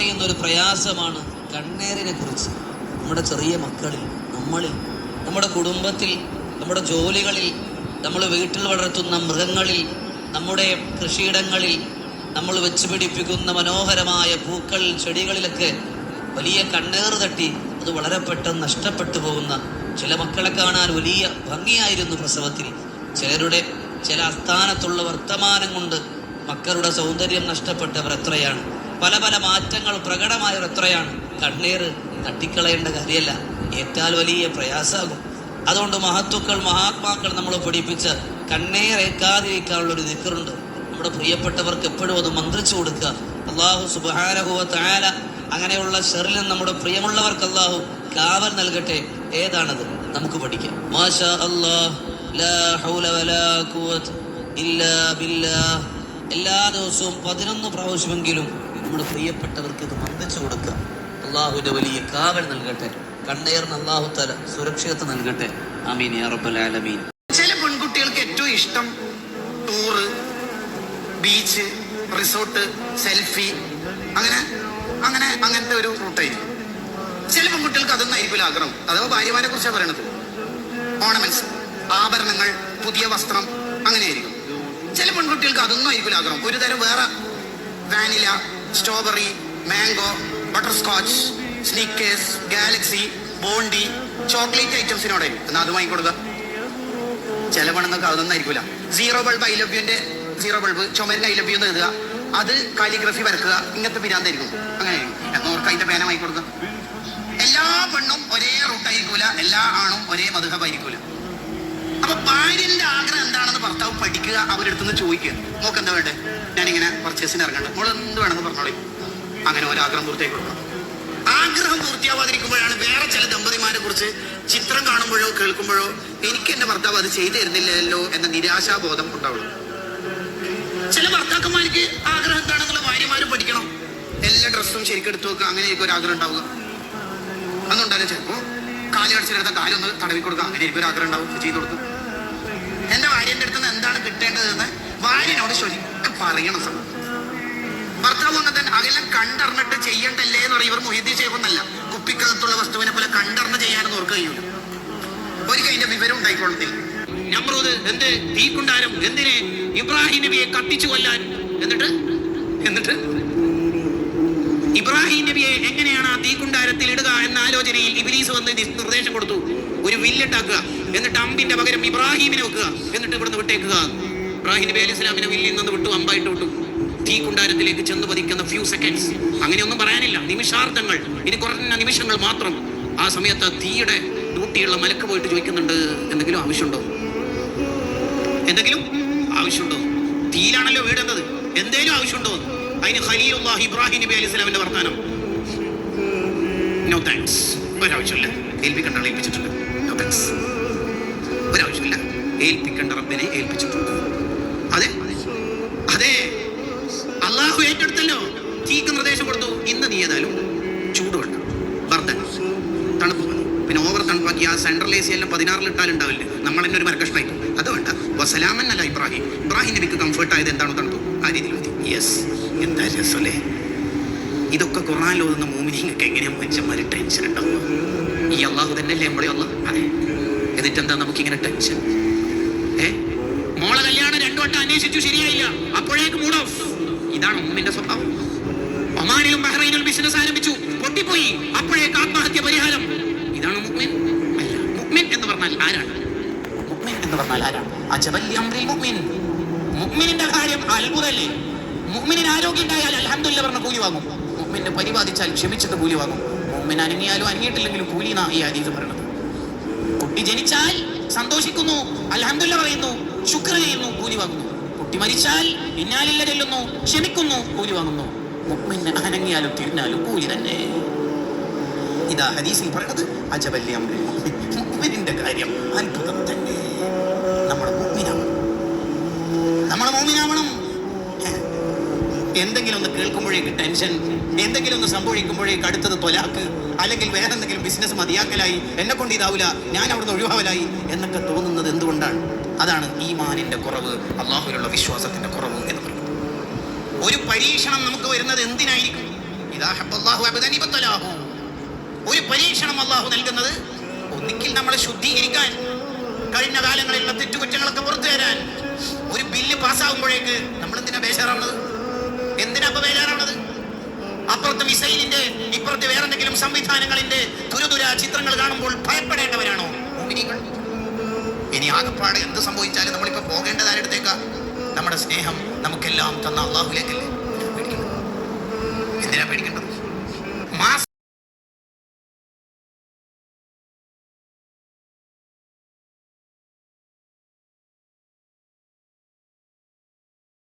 അറിയുന്ന ഒരു പ്രയാസമാണ് കണ്ണേറിനെ കുറിച്ച്. നമ്മുടെ ചെറിയ മക്കളിൽ നമ്മളിൽ നമ്മുടെ കുടുംബത്തിൽ നമ്മുടെ ജോലികളിൽ നമ്മൾ വീട്ടിൽ വളർത്തുന്ന മൃഗങ്ങളിൽ നമ്മുടെ കൃഷിയിടങ്ങളിൽ നമ്മൾ വെച്ച് പിടിപ്പിക്കുന്ന മനോഹരമായ പൂക്കൾ ചെടികളിലൊക്കെ വലിയ കണ്ണേർ തട്ടി അത് വളരെ പെട്ടെന്ന് നഷ്ടപ്പെട്ടു പോകുന്ന ചില മക്കളെ കാണാൻ വലിയ ഭംഗിയായിരുന്നു പ്രസവത്തിൽ. ചിലരുടെ ചില അസ്ഥാനത്തുള്ള വർത്തമാനം കൊണ്ട് മക്കളുടെ സൗന്ദര്യം നഷ്ടപ്പെട്ടവർ എത്രയാണ്? പല പല മാറ്റങ്ങൾ പ്രകടമായത് എത്രയാണ്? കണ്ണീർ തട്ടിക്കളയേണ്ട കാര്യമല്ല. ഏറ്റാൽ വലിയ പ്രയാസമാകും. അതുകൊണ്ട് മഹത്വക്കൾ മഹാത്മാക്കൾ നമ്മൾ പഠിപ്പിച്ച് കണ്ണീരേക്കാതിരിക്കാനുള്ള ഒരു നിക്കറുണ്ട് നമ്മുടെ പ്രിയപ്പെട്ടവർക്ക് എപ്പോഴും അത് മന്ത്രിച്ചു കൊടുക്കുക. അള്ളാഹു സുബാനഹുവ താല അങ്ങനെയുള്ള ഷെറിൽ നമ്മുടെ പ്രിയമുള്ളവർക്ക് അള്ളാഹു കാവൽ നൽകട്ടെ. ഏതാണത്? നമുക്ക് പഠിക്കാം. മാഷാ ബില്ലാഹ്. എല്ലാ ദിവസവും പതിനൊന്ന് പ്രാവശ്യമെങ്കിലും നമ്മുടെ പ്രിയപ്പെട്ടവർക്ക് ഇത് മന്ദിച്ചു കൊടുക്കുക. അള്ളാഹുവിന്റെ വലിയ കാവൽ നൽകട്ടെ. കണ്ണേറിന് തല സുരക്ഷിതത്വം നൽകട്ടെ. അമീൻ റബ്ബൽ ആലമീൻ. ചില പെൺകുട്ടികൾക്ക് ഏറ്റവും ഇഷ്ടം ടൂറ് ബീച്ച് റിസോർട്ട് സെൽഫി അങ്ങനെ അങ്ങനെ അങ്ങനത്തെ ഒരു റൂട്ടായിരിക്കും ചില പെൺകുട്ടികൾക്ക് അതൊന്നും ആയിരിക്കില്ല ആഗ്രഹം. അഥവാ ഭാര്യമാരെ കുറിച്ചാണ് പറയണത്. ഓർണമെന്റ്സ് ആഭരണങ്ങൾ പുതിയ വസ്ത്രം അങ്ങനെയായിരിക്കും. ചില പെൺകുട്ടികൾക്ക് അതൊന്നും ആയിരിക്കില്ല ആഗ്രഹം. ഒരു തരം വേറെ vanilla strawberry mango butterscotch Snickers Galaxy Bounty chocolate ഐറ്റംസിനോടെ എന്നാൽ അത് വാങ്ങിക്കൊടുക്കുക ചിലവണെന്നൊക്കെ അതൊന്നായിരിക്കില്ല zero bulb I love zero bulb ചുമരിന് I love എന്ന് എഴുതുക. അത് കാലിഗ്രഫി വരക്കുക. ഇങ്ങനത്തെ പിരാന്തായിരിക്കും അങ്ങനെ എന്നോർക്ക് അതിന്റെ പേന വാങ്ങിക്കൊടുക്കുക എല്ലാ പെണ്ണും ഒരേ റൂട്ടായിരിക്കൂല എല്ലാ ആണും ഒരേ മധുഹമായിരിക്കൂല അപ്പൊ ഭാര്യന്റെ ആഗ്രഹം എന്താണെന്ന് ഭർത്താവ് പഠിക്കുക അവരുടെ അടുത്ത് നിന്ന് ചോദിക്കുക നോക്ക് എന്താ വേണ്ടേ? ഞാനിങ്ങനെ പർച്ചേസിന് ഇറങ്ങണ്ട. മോൾ എന്ത് വേണമെന്ന് പറഞ്ഞോളി. അങ്ങനെ ഒരാഗ്രഹം പൂർത്തിയാക്കി കൊടുക്കണം. ആഗ്രഹം പൂർത്തിയാവാതിരിക്കുമ്പോഴാണ് വേറെ ചില ദമ്പതിമാരെ കുറിച്ച് ചിത്രം കാണുമ്പോഴോ കേൾക്കുമ്പോഴോ എനിക്ക് എന്റെ ഭർത്താവ് അത് ചെയ്തു തരുന്നില്ലല്ലോ എന്ന നിരാശാബോധം ഉണ്ടാവുള്ളൂ. ചില ഭർത്താക്കന്മാർക്ക് ആഗ്രഹം എന്താണെന്നുള്ള ഭാര്യമാരും പഠിക്കണം. എല്ലാ ഡ്രസ്സും ശരിക്കും എടുത്തു വെക്കുക അങ്ങനെ ഒരു ആഗ്രഹം ഉണ്ടാവുക. അന്നുണ്ടായാലും ചിലപ്പോ കാലി കാലൊന്ന് തടവി കൊടുക്കുക അങ്ങനെ ഒരു ആഗ്രഹം ഉണ്ടാവും ചെയ്തു കൊടുക്കും. എന്റെ ഭാര്യന്റെ അടുത്ത് നിന്ന് എന്താണ് കിട്ടേണ്ടതെന്ന് ഭാര്യനോട് ശരിക്കും പറയണം സമയം ഭർത്താവ് അങ്ങനെ അതെല്ലാം കണ്ടറിഞ്ഞിട്ട് ചെയ്യണ്ടല്ലേ എന്ന് പറയും. ഇവർ മൊഹിദ്ദീൻ ചെയ്യുന്നല്ല കുപ്പിക്കകത്തുള്ള വസ്തുവിനെ പോലെ കണ്ടറിഞ്ഞ് ചെയ്യാനെന്ന് ഓർക്ക് ഒരു കൈന്റെ വിവരം ഉണ്ടായിക്കൊള്ളത്തില്ല നമ്രൂദ് എന്ത്? തീക്കുണ്ടാരം. എന്തിനെ? ഇബ്രാഹിം നബിയെ കത്തിച്ചു കൊല്ലാൻ. എന്നിട്ട്? എന്നിട്ട്? ഇബ്രാഹിം നബിയെ എങ്ങനെയാണ് ആ തീക്കുണ്ടാരത്തിൽ ഇടുക എന്ന ആലോചനയിൽ ഇബിലീസ് വന്ന് നിർദ്ദേശം കൊടുത്തു. ഒരു വില്ലുണ്ടാക്കുക എന്നിട്ട് അമ്പിന്റെ പകരം ഇബ്രാഹിമിനെ വെക്കുക. എന്നിട്ട് ഇവിടുന്ന് വിട്ടേക്കുക. ഇബ്രാഹിം അലി ഇസ്ലാമിനെ വില്ലിൽ നിന്ന് വിട്ടു അമ്പായിട്ട് വിട്ടു. തീ കുണ്ടാരത്തിലേക്ക് ചെന്ന് പതിക്കുന്ന ഫ്യൂ സെക്കൻഡ്സ് അങ്ങനെയൊന്നും പറയാനില്ല. നിമിഷാർത്ഥങ്ങൾ. ഇനി കുറഞ്ഞ നിമിഷങ്ങൾ മാത്രം. ആ സമയത്ത് ആ തീയുടെ ഡ്യൂട്ടിയുള്ള മലക്ക് പോയിട്ട് ചോദിക്കുന്നുണ്ട് എന്തെങ്കിലും ആവശ്യമുണ്ടോ? എന്തെങ്കിലും ആവശ്യമുണ്ടോ? തീയിലാണല്ലോ വീടുന്നത് എന്തേലും ആവശ്യമുണ്ടോ? അതിന് ഖലീലുല്ലാഹി ഇബ്രാഹിം നബി അലൈഹി സ്വലാമിന്റെ വർത്താനം. നോ താങ്ക്സ് ഒരാവശ്യമില്ല ഏൽപ്പിക്കേണ്ട ഏൽപ്പിച്ചിട്ടുണ്ട്. താങ്ക്സ് ഒരാവശ്യമില്ല. ഏൽപ്പിക്കേണ്ട റബ്ബിനെ ഏൽപ്പിച്ചിട്ടുണ്ട്. അതെ? അതെ. അള്ളാഹു ഏറ്റെടുത്തല്ലോ. തീക്ക് നിർദ്ദേശം കൊടുത്തു. ഇന്ന് നീ ഏതായാലും ചൂട് വേണ്ട. വർദ്ധൻ തണുപ്പ് മതി പിന്നെ ഓവർ തണുപ്പാക്കി ആ സെൻട്രൽ എ സി എല്ലാം പതിനാറിലിട്ടാലുണ്ടാവില്ലേ നമ്മൾ തന്നെ ഒരു മരക്കഷ്ണായി അത് വേണ്ട. വസലാമൻ അല്ല ഇബ്രാഹിം. ഇബ്രാഹിം നബിക്ക് കംഫർട്ട് ആയത് എന്താണോ തണുപ്പ് ആ രീതിയിൽ മതി. യെസ് എന്താ രസമല്ലേ? ഇതൊക്കെ ഖുറാനിൽ ഓതുന്ന മൂമിനിങ്ങൾക്ക് എങ്ങനെയാ മനുഷ്യന്മാര് ടെൻഷൻ ഉണ്ടാവുക? ഈ അള്ളാഹു തന്നെയല്ലേ നമ്മളെ അള്ളാഹ്? എന്താ നമുക്കിങ്ങനെ ടെൻഷൻ ഏ? മോളെ കല്യാണം രണ്ടു വട്ടം അന്വേഷിച്ചു ശരിയായില്ല. അപ്പോഴേക്ക് മൂഡ് ഓഫ് ഇതാണ് ഉമ്മിന്റെ സ്വഭാവം. ഒമാനിലും ബഹ്റൈനിലും ബിസിനസ് ആരംഭിച്ചു. പൊട്ടിപ്പോയി. അപ്പോഴേക്ക് ആത്മഹത്യ പരിഹാരം. ഇതാണ് മുക്മിൻ മുഅ്മിൻ എന്ന് പറഞ്ഞാൽ ആരാണ്? മുക്മിൻ എന്ന് പറഞ്ഞാൽ ആരാണ്? അജബല്ലി അംറിൽ മുഅ്മിൻ മുഅ്മിനിന്റെ കാര്യം അത്ഭുതല്ലേ മുക്മിനിന് ആരോഗ്യം ഉണ്ടായാൽ അൽഹംദുലില്ലാ പറഞ്ഞ കൂലി വാങ്ങും. മുക്മിനെ പരിപാലിച്ചാൽ ക്ഷമിച്ചിട്ട് കൂലി വാങ്ങും. മുഅ്മിൻ അനങ്ങിയാലും അനങ്ങിയിട്ടില്ലെങ്കിലും കൂലി നാ ഈ ഹദീസ് പറയണത്. കുട്ടി ജനിച്ചാൽ സന്തോഷിക്കുന്നു അലഹമില്ല പറയുന്നു ശുക്ർ ചെയ്യുന്നു കൂലി വാങ്ങുന്നു. കുട്ടി മരിച്ചാൽ പിന്നാലില്ല ചെല്ലുന്നു ക്ഷമിക്കുന്നു കൂലി വാങ്ങുന്നു. അനങ്ങിയാലും തിരിഞ്ഞാലും കൂലി തന്നെ. ഇതാ ഹദീസിൽ പറയുന്നത് അജബല്ലി അംറിൽ കാര്യം അത്ഭുതം തന്നെ. നമ്മുടെ മുഅ്മിനാവണം. നമ്മുടെ മുഅ്മിനാവണം. എന്തെങ്കിലും ഒന്ന് കേൾക്കുമ്പോഴേക്ക് ടെൻഷൻ എന്തെങ്കിലും ഒന്ന് സംഭവിക്കുമ്പോഴേക്ക് അടുത്തത് തൊലാക്ക് അല്ലെങ്കിൽ വേറെ എന്തെങ്കിലും ബിസിനസ് മതിയാക്കലായി എന്നെ കൊണ്ട് ഇതാവില്ല ഞാൻ അവിടുന്ന് ഒഴിവാവലായി എന്നൊക്കെ തോന്നുന്നത് എന്തുകൊണ്ടാണ്? അതാണ് ഈമാനിന്റെ കുറവ് അള്ളാഹുവിലുള്ള വിശ്വാസത്തിന്റെ കുറവ് എന്ന് പറയുന്നത്. ഒരു പരീക്ഷണം നമുക്ക് വരുന്നത് എന്തിനായിരിക്കും. ഒരു പരീക്ഷണം അള്ളാഹു നൽകുന്നത് ഒന്നിക്കിൽ നമ്മളെ ശുദ്ധീകരിക്കാൻ കഴിഞ്ഞ കാലങ്ങളിലുള്ള തെറ്റുകുറ്റങ്ങളൊക്കെ പുറത്തു തരാൻ ഒരു ബില്ല് പാസ്സാകുമ്പോഴേക്ക് നമ്മൾ എന്തിനാ ബേജാറാണത് എന്തിനാ ബേജാറാവുന്നത് അപ്പുറത്ത് മിസൈലിന്റെ ഇപ്പുറത്ത് വേറെ എന്തെങ്കിലും സംവിധാനങ്ങളിന്റെ തുരുതുര ചിത്രങ്ങൾ കാണുമ്പോൾ ഭയപ്പെടേണ്ടവരാണോ? ഇനി ആകപ്പാട് എന്ത് സംഭവിച്ചാലും നമ്മളിപ്പോ പോകേണ്ടത് ആരെടുത്തേക്കാ നമ്മുടെ സ്നേഹം നമുക്കെല്ലാം തന്ന അള്ളാഹുലേക്കല്ലേ? എന്തിനാ പേടിക്കേണ്ടത്?